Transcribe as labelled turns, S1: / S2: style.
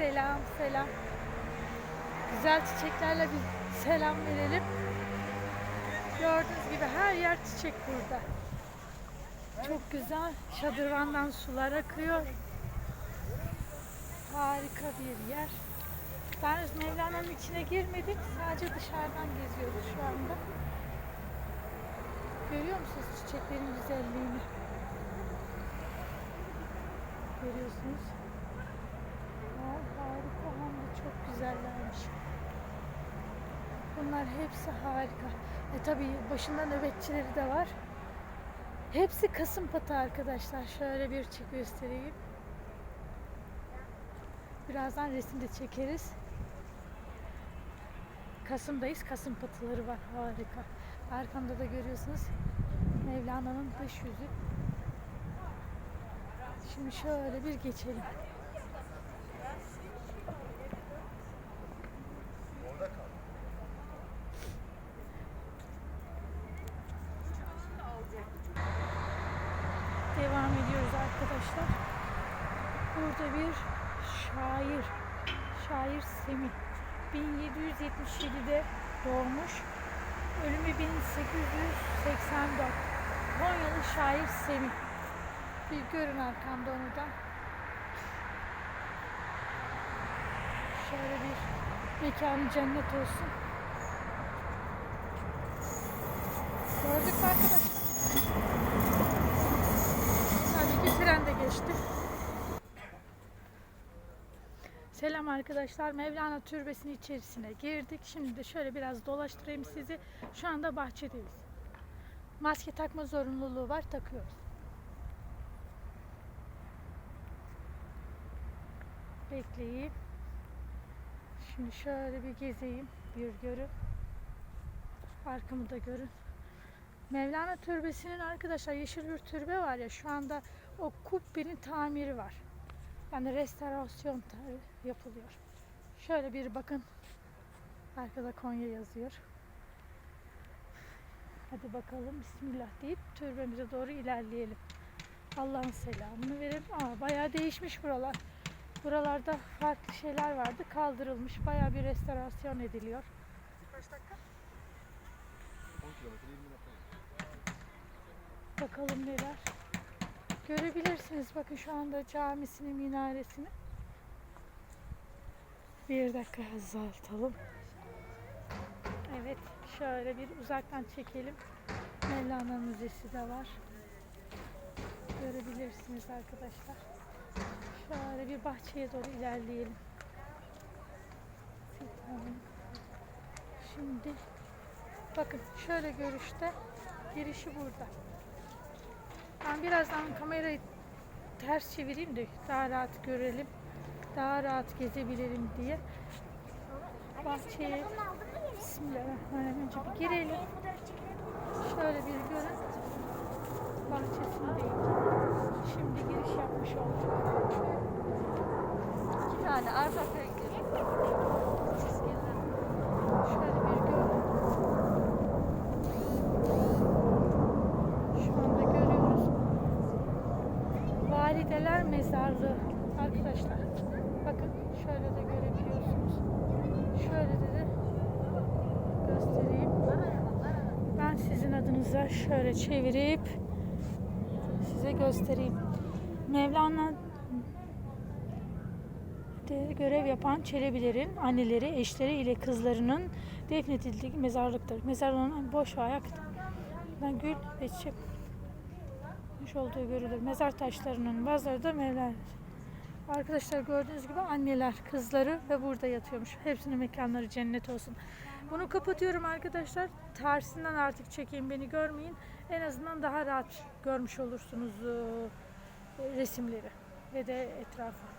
S1: Selam selam. Güzel çiçeklerle bir selam verelim. Gördüğünüz gibi her yer çiçek burada. Çok güzel. Şadırvandan sular akıyor. Harika bir yer. Ben Mevlana'nın içine girmedik. Sadece dışarıdan geziyoruz şu anda. Görüyor musunuz çiçeklerin güzelliğini? Görüyorsunuz. Harika hem de çok güzellermiş. Bunlar hepsi harika. E tabi başında nöbetçileri de var. Hepsi kasım patı arkadaşlar. Şöyle bir çek göstereyim. Birazdan resim de çekeriz. Kasım'dayız. Kasım patıları var. Harika. Arkamda da görüyorsunuz Mevlana'nın dış yüzü. Şimdi şöyle bir geçelim. Devam ediyoruz arkadaşlar. Burada bir şair, şair Semih. 1777'de doğmuş. Ölümü 1884. Konyalı şair Semih. Bir görün arkamda onu da. Şöyle bir mekanı cennet olsun. Gördük arkadaşlar? Geçti. Selam arkadaşlar. Mevlana Türbesi'nin içerisine girdik. Şimdi de şöyle biraz dolaştırayım sizi. Şu anda bahçedeyiz. Maske takma zorunluluğu var. Takıyoruz. Bekleyeyim. Şimdi şöyle bir gezeyim. Bir görün. Arkamı da görün. Mevlana Türbesi'nin arkadaşlar yeşil bir türbe var ya şu anda o kubbenin tamiri var. Yani restorasyon yapılıyor. Şöyle bir bakın. Arkada Konya yazıyor. Hadi bakalım Bismillah deyip türbemize doğru ilerleyelim. Allah'ın selamını verelim. Aa, bayağı değişmiş buralar. Buralarda farklı şeyler vardı. Kaldırılmış. Bayağı bir restorasyon ediliyor.
S2: Kaç dakika? 10 kilometre 20 dakika.
S1: Bakalım neler. Görebilirsiniz bakın şu anda camisinin minaresini. Bir dakika azaltalım. Evet şöyle bir uzaktan çekelim. Mevlana Müzesi de var. Görebilirsiniz arkadaşlar. Şöyle bir bahçeye doğru ilerleyelim. Şimdi bakın şöyle görüşte girişi burada. Ben birazdan kamerayı ters çevireyim de daha rahat görelim. Daha rahat gezebilelim diye. Bahçeye Bismillahirrahmanirrahim. Önce bir girelim. Şöyle bir görün. Bahçesindeyim. Şimdi giriş yapmış olduk.
S3: İki tane gidelim.
S1: Şöyle bir görün. Şu anda görüyoruz. Valideler Mezarlığı. Arkadaşlar bakın şöyle de görebiliyorsunuz. Şöyle de, de göstereyim. Ben sizin adınıza şöyle çevirip size göstereyim. Mevlana görev yapan Çelebilerin anneleri, eşleri ile kızlarının defnedildiği mezarlıktır. Mezarlığın boş ve ayakta gül ve çiçek olmuş olduğu görülür. Mezar taşlarının bazıları da Mevlana. Arkadaşlar gördüğünüz gibi anneler, kızları ve burada yatıyormuş. Hepsinin mekanları cennet olsun. Bunu kapatıyorum arkadaşlar. Tersinden artık çekeyim beni görmeyin. En azından daha rahat görmüş olursunuz e, resimleri ve de etrafı.